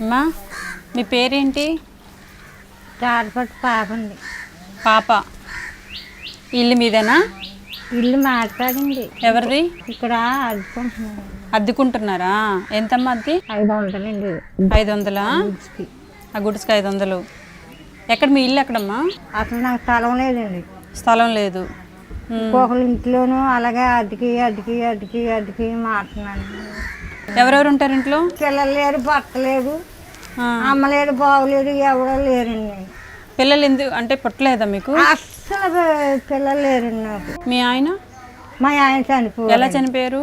అమ్మా మీ పేరేంటి? తాడిపట్టు పాప ఉంది పాప. ఇల్లు మీదేనా? ఇల్లు మాట్లాడింది. ఎవరిది? ఇక్కడ అడుకుంటున్నాను అద్దెకుంటున్నారా? ఎంతమ్మా అద్దె ఐదు వందలండి. ఐదు వందలా. ఆ గుడిస్కి. ఐదు వందలు. ఎక్కడ మీ ఇల్లు ఎక్కడమ్మా? అసలు నాకు స్థలం లేదండి. స్థలం లేదు. ఒక్కొక్కరి ఇంట్లోనూ అలాగే అద్దెకి అద్దెకి అద్దెకి అద్దెకి మాట్లాడినాను ఎవరెవరు ఉంటారు ఇంట్లో? పిల్లలు లేరు భర్త లేదు ఆ. అమ్మ లేదు బావు లేదు ఎవడో లేరండి పిల్లలు ఎందుకు అంటే పుట్టలేదా మీకు? అస్సలు పిల్లలు లేరండి నాకు. మీ ఆయన? మా ఆయన చనిపోయాడు ఎలా చనిపోయారు?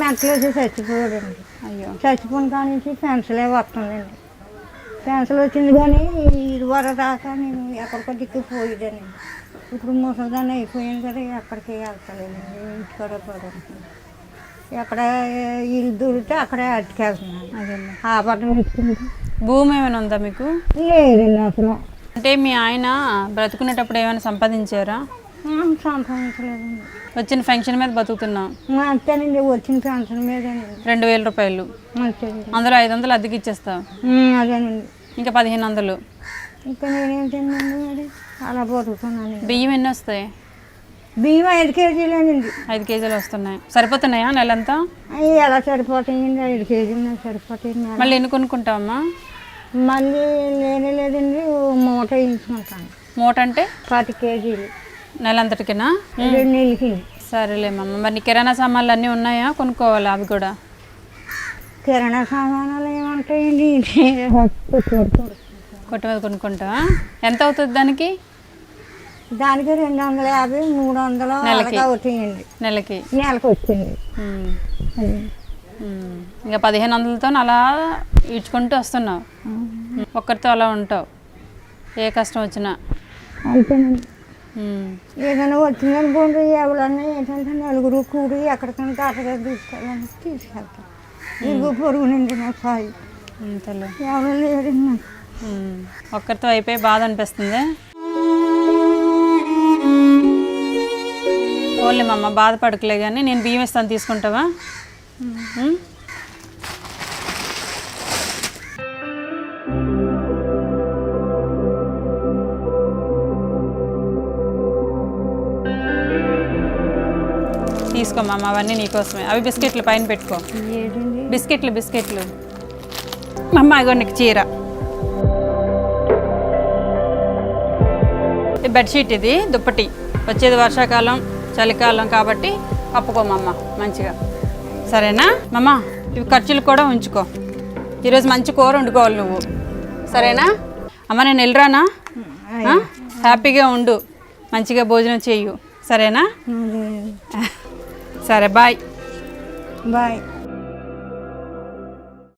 మెంటలేసి చచ్చిపోయాడండి. అయ్యో. చచ్చిపోయిన కాడ నుంచి పెన్షలే వస్తుందండి. పెన్షన్ వచ్చింది కానీ ఇది వరకు దాకా నేను ఎక్కడికో దిక్కు పోయేదానండి ఇప్పుడు ముసలిదాన్ని అయిపోయాను కదా ఎక్కడికి వెళ్తలేదండి ఇంటికాడ పడుతుంది ఎక్కడ ఇల్లు దొరికితే అక్కడే అట్టుకెళ్తున్నాను అదేలే ఆ పట్టం ఇస్తుంది భూమి ఏమైనా ఉందా మీకు? లేదండి అసలు. అంటే మీ ఆయన బ్రతుకునేటప్పుడు ఏమైనా సంపాదించారా? సంపాదించలేదండి. వచ్చిన ఫంక్షన్ మీద బతుకుతున్నాం. అంతేనండి వచ్చిన పెన్షన్ మీదండి రెండు వేల రూపాయలు. అందులో ఐదు వందలు అద్దెకి ఇచ్చేస్తావు అదేనండి. ఇంకా పదిహేను వందలు. ఇంకా నేనేం తిన్నాను అలా బతుకుతున్నాను బియ్యం ఎన్ని వస్తాయి? బియ్యం ఐదు కేజీలేనండి ఐదు కేజీలు వస్తున్నాయి. సరిపోతున్నాయా నెలంతా? అవి ఎలా సరిపోతాయండి ఐదు కేజీలు నాకు సరిపోతాయి. మళ్ళీ ఎన్ని కొనుక్కుంటావమ్మా? మళ్ళీ లేనే లేదండి ఓ మూట వేయించుకుంటాను. మూట అంటే? పది కేజీలు. నెలంతటికినా? రెండు నెలలకి. సరేలేమమ్మ. మరి నీ కిరాణా సామాన్లు అన్నీ ఉన్నాయా? కొనుక్కోవాలా అవి కూడా? కిరాణా సామానాలు ఏమంటాయండి? కొట్టు మీద కొనుక్కుంటావా? ఎంత అవుతుంది దానికి? దానికి రెండు వందల యాభై మూడు వందలు నెలకి. అవుతాయండి నెలకి. నెలకు వచ్చింది. ఇంకా పదిహేను వందలతో అలా ఈడ్చుకుంటూ వస్తున్నావు. ఒక్కరితో అలా ఉంటావు. ఏ కష్టం వచ్చినా. అంతేనండి. ఏదైనా వచ్చిందనుకోండి ఎవరన్నా ఏంటంటే నలుగురు కూడి ఎక్కడికైనా తాతగారు తీసుకెళ్ళాలని తీసుకెళ్తాం. ఇరుగు పొరుగు నుండి నా సాయి. ఎవరు లేరు. ఒక్కరితో అయిపోయి బాధ అనిపిస్తుంది? ఓన్లీ మమ్మ బాధపడకలే కానీ నేను బియ్యం ఇస్తాను తీసుకుంటావా? ఉమ్. తీసుకో మమ్మ అవన్నీ నీకోసమే అవి బిస్కెట్లు పైన పెట్టుకో. బిస్కెట్లు బిస్కెట్లు. అమ్మ ఇగో నీకు చీర. బెడ్షీట్ ఇది దుప్పటి. వచ్చేది వర్షాకాలం చలికాలం కాబట్టి కప్పుకోమమ్మ మంచిగా. సరేనా? మమ్మ ఇవి ఖర్చులు కూడా ఉంచుకో. ఈరోజు మంచి కూర వండుకోవాలి నువ్వు. సరేనా? అమ్మ నేను వెళ్ళరానా? హ్యాపీగా ఉండు. మంచిగా భోజనం చేయు. సరేనా. సరే బాయ్. బాయ్.